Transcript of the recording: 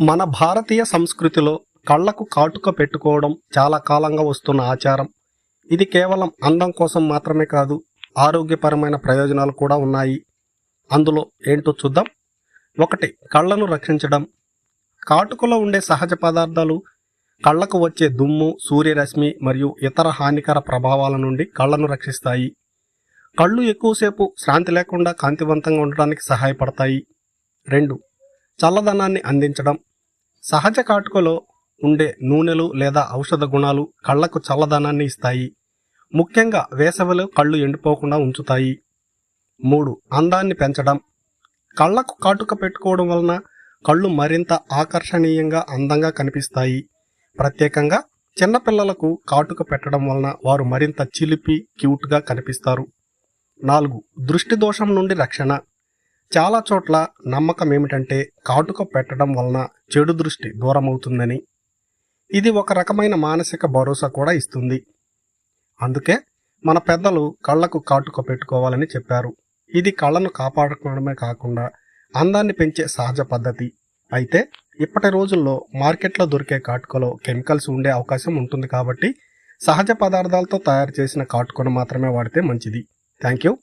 మన భారతీయ సంస్కృతిలో కళ్ళకు కాటుక పెట్టుకోవడం చాలా కాలంగా వస్తున్న ఆచారం. ఇది కేవలం అందం కోసం మాత్రమే కాదు ఆరోగ్యపరమైన ప్రయోజనాలు కూడా ఉన్నాయి. అందులో ఏంటో చూద్దాం. ఒకటి కళ్ళను రక్షించడం. కాటుకలో ఉండే సహజ పదార్థాలు కళ్ళకు వచ్చే దుమ్ము సూర్యరశ్మి మరియు ఇతర హానికర ప్రభావాల నుండి కళ్ళను రక్షిస్తాయి. కళ్ళు ఎక్కువసేపు శ్రాంతి లేకుండా కాంతివంతంగా ఉండడానికి సహాయపడతాయి. రెండు చల్లదనాన్ని అందించడం. సహజ కాటుకలో ఉండే నూనెలు లేదా ఔషధ గుణాలు కళ్ళకు చల్లదనాన్ని ఇస్తాయి. ముఖ్యంగా వేసవిలో కళ్ళు ఎండిపోకుండా ఉంచుతాయి. మూడు అందాన్ని పెంచడం. కళ్ళకు కాటుక పెట్టుకోవడం వలన కళ్ళు మరింత ఆకర్షణీయంగా అందంగా కనిపిస్తాయి. ప్రత్యేకంగా చిన్నపిల్లలకు కాటుక పెట్టడం వలన వారు మరింత చిలిపి క్యూట్గా కనిపిస్తారు. నాలుగు దృష్టి దోషం నుండి రక్షణ. చాలా చోట్ల నమ్మకం ఏమిటంటే కాటుక పెట్టడం వలన చెడు దృష్టి దూరమవుతుందని. ఇది ఒక రకమైన మానసిక భరోసా కూడా ఇస్తుంది. అందుకే మన పెద్దలు కళ్ళకు కాటుక పెట్టుకోవాలని చెప్పారు. ఇది కళ్ళను కాపాడుకోవడమే కాకుండా అందాన్ని పెంచే సహజ పద్ధతి. అయితే ఇప్పటి రోజుల్లో మార్కెట్లో దొరికే కాటుకలో కెమికల్స్ ఉండే అవకాశం ఉంటుంది కాబట్టి సహజ పదార్థాలతో తయారు చేసిన కాటుకను మాత్రమే వాడితే మంచిది. Thank you.